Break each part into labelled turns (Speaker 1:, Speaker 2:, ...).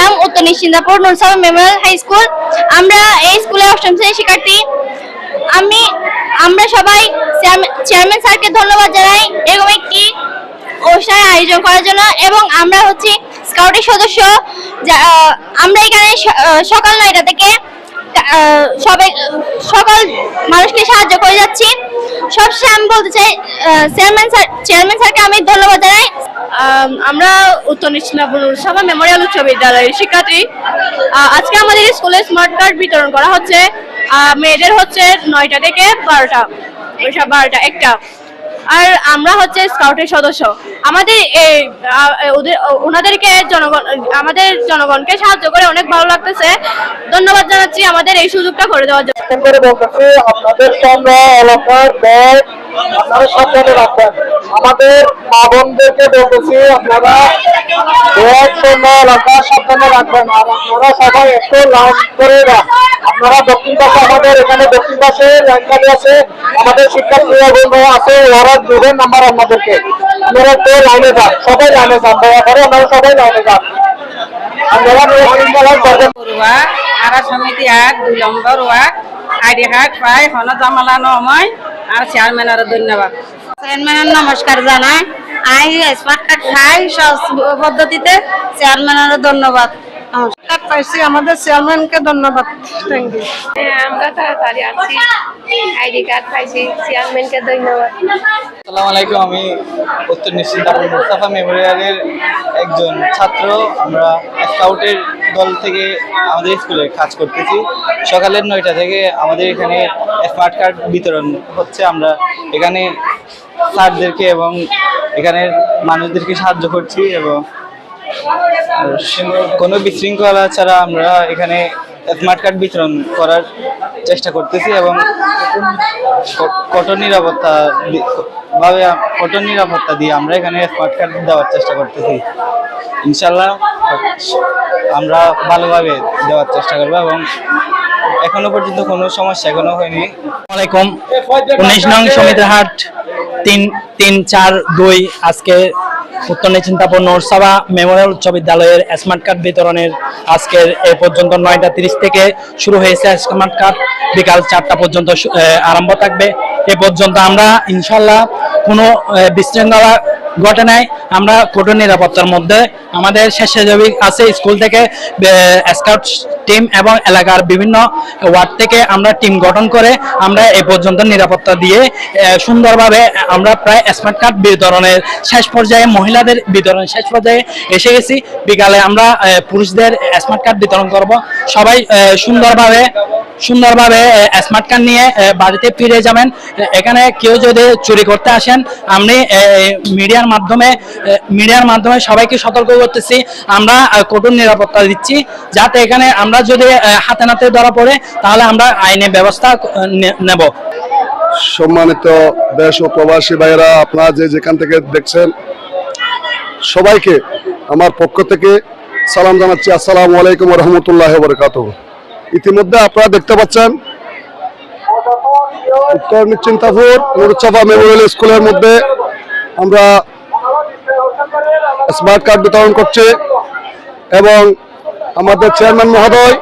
Speaker 1: নাম Uttar Nischindapur Nursal memorial high school আমরা এই স্কুলে অষ্টম শ্রেণির শিক্ষার্থী। আমি, আমরা সবাই চেয়ারম্যান স্যারকে ধন্যবাদ জানাই এরকম একটি অনুষ্ঠানের আয়োজন করার জন্য এবং আমরা হচ্ছি স্কাউটের সদস্য। আমরা এখানে সকাল নয়টা থেকে সবাই সকল মানুষকে সাহায্য করে যাচ্ছি। সবশেষে আমি বলতে চাই চেয়ারম্যান স্যার চেয়ারম্যান স্যারকে আমি ধন্যবাদ জানাই।
Speaker 2: আমরা উত্তর নিশ্চিন্দাপুর সভা মেমোরিয়াল উচ্চ বিদ্যালয়ের শিক্ষার্থী। আজকে আমাদের স্কুলে স্মার্ট কার্ড বিতরণ করা হচ্ছে। মেয়েদের হচ্ছে নয়টা থেকে বারোটা বারোটা, একটা। আর আমরা হচ্ছে স্কাউটের সদস্য। আমাদের এই ওদের ওনাদেরকে জনগণ, আমাদের জনগণকে সাহায্য করে অনেক ভালো লাগতেছে। ধন্যবাদ জানাচ্ছি আমাদের এই সুযোগটা করে দেওয়ার জন্য।
Speaker 3: আপনাদের এলাকার ব্যাগ আপনারা সাবধানে রাখবেন। আমাদের মা বোনদেরকে বলতেছি, আপনারা সাবধানে রাখবেন আর আপনারা সবাই একটু লাইন করে দেন আপনারা দক্ষিণ পাশে, আমাদের এখানে দক্ষিণ পাশে লাইন আছে। আমাদের শিক্ষার্থীরা বন্ধু আছে, ওরা দেবেন নাম্বার আপনাদেরকে আপনারা একটু লাইনে যান, সবাই লাইনে যান, দয়া করে আপনারা সবাই লাইনে যান।
Speaker 4: আরা সমিতি আর ধন্যবাদ। চেয়ারম্যানের নমস্কার জানাই। আই স্মার্ট কার্ড খাই সব পদ্ধতিতে চেয়ারম্যানের ধন্যবাদ। নমস্কার। পাইছি আমাদের চেয়ারম্যানকে ধন্যবাদ। থ্যাংক ইউ
Speaker 2: আমরা তাড়াতাড়ি আসছি। আইডি কার্ড পাইছি চেয়ারম্যানকে ধন্যবাদ।
Speaker 5: আসসালামু আলাইকুম আমি উত্তর নিশ্চিন্তাপুর মুস্তাফা মেমোরিয়ালের একজন ছাত্র। আমরা স্কাউটের দল থেকে আমাদের স্কুলে কাজ করতেছি। সকালের নয়টা থেকে আমাদের এখানে স্মার্ট কার্ড বিতরণ হচ্ছে। আমরা এখানে স্যারদেরকে এবং এখানের মানুষদেরকে সাহায্য করছি এবং কোনো বিশৃঙ্খলা ছাড়া আমরা এখানে স্মার্ট কার্ড বিতরণ করার চেষ্টা করতেছি এবং কঠোর নিরাপত্তা ভাবে কঠোর নিরাপত্তা দিয়ে আমরা এখানে স্মার্ট কার্ড দেওয়ার চেষ্টা করতেছি। ইনশাল্লাহ আমরা ভালোভাবে দেওয়ার চেষ্টা করব এবং এখনও পর্যন্ত কোনো সমস্যা এখনও হয়নি।
Speaker 6: আলাইকুম। উনিশ নং সমিতিহাট তিন তিন, চার, দুই, আজকে উত্তর নিশ্চিন্তাপুর নরসভা মেমোরিয়াল উচ্চ বিদ্যালয়ের স্মার্ট কার্ড বিতরণের আজকের এ পর্যন্ত নয়টা তিরিশ থেকে শুরু হয়েছে। স্মার্ট কার্ড বিকাল চারটা পর্যন্ত আরম্ভ থাকবে। এ পর্যন্ত আমরা ইনশাল্লাহ কোনো বিশৃঙ্খলা ঘটে নাই। আমরা কঠোর নিরাপত্তার মধ্যে আমাদের স্বেচ্ছাসেবী আছে স্কুল থেকে স্কাউট টিম এবং এলাকার বিভিন্ন ওয়ার্ড থেকে আমরা টিম গঠন করে আমরা এ পর্যন্ত নিরাপত্তা দিয়ে সুন্দরভাবে আমরা প্রায় স্মার্ট কার্ড বিতরণের শেষ পর্যায়ে, মহিলাদের বিতরণের শেষ পর্যায়ে এসে গেছি। বিকালে আমরা পুরুষদের স্মার্ট কার্ড বিতরণ করব। সবাই সুন্দরভাবে সুন্দরভাবে স্মার্ট কার্ড নিয়ে বাড়িতে ফিরে যাবেন। এখানে কেউ যদি চুরি করতে আসেন, আপনি মিডিয়ার মাধ্যমে মিডিয়ার মাধ্যমে সবাইকে সতর্ক করতেছি। আমরা কঠোর নিরাপত্তা দিচ্ছি। যাতে এখানে আমরা যদি হাতে নাতে ধরা পড়ে, তাহলে আমরা আইনে ব্যবস্থা নেব।
Speaker 7: সম্মানিত দেশ ও প্রবাসী ভাইয়েরা, আপনারা যে যেখান থেকে দেখছেন, সবাইকে আমার পক্ষ থেকে সালাম জানাচ্ছি। আসসালামু আলাইকুম রহমতুল্লাহ বরকাত ইতিমধ্যে আপনারা দেখতে পাচ্ছেন, উত্তর নিশ্চিন্তাপুর নুরুচ্চাপা মেমোরিয়াল স্কুলের মধ্যে আমরা স্মার্ট কার্ড বিতরণ করছে এবং আমাদের চেয়ারম্যান মহোদয়,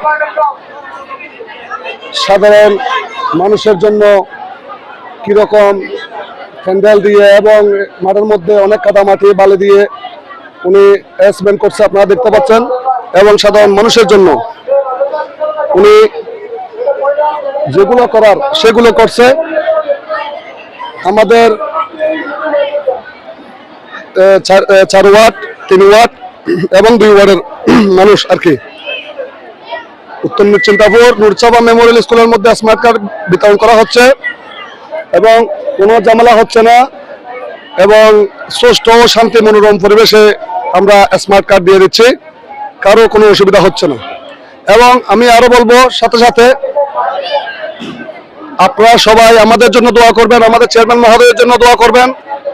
Speaker 7: সাধারণ মানুষের জন্য কীরকম প্যান্ডেল দিয়ে এবং মাঠের মধ্যে অনেক কাদামাটি বালি দিয়ে উনি অ্যারেঞ্জমেন্ট করছে, আপনারা দেখতে পাচ্ছেন, এবং সাধারণ মানুষের জন্য উনি যেগুলো করার সেগুলো করছে। আমাদের চার ওয়ার্ড, তিন ওয়ার্ড এবং দুই ওয়ার্ডের মানুষ আর কি। উত্তর চিন্তাপুর নুরচাপা মেমোরিয়াল স্কুলের মধ্যে স্মার্ট কার্ড বিতরণ করা হচ্ছে এবং কোনো ঝামেলা হচ্ছে না এবং সুষ্ঠ শান্তি মনোরম পরিবেশে আমরা স্মার্ট কার্ড দিয়ে দিচ্ছি, কারও কোনো অসুবিধা হচ্ছে না। এবং আমি আরও বলব, সাথে সাথে আপনারা সবাই আমাদের জন্য দোয়া করবেন, আমাদের চেয়ারম্যান মহোদয়ের জন্য দোয়া করবেন।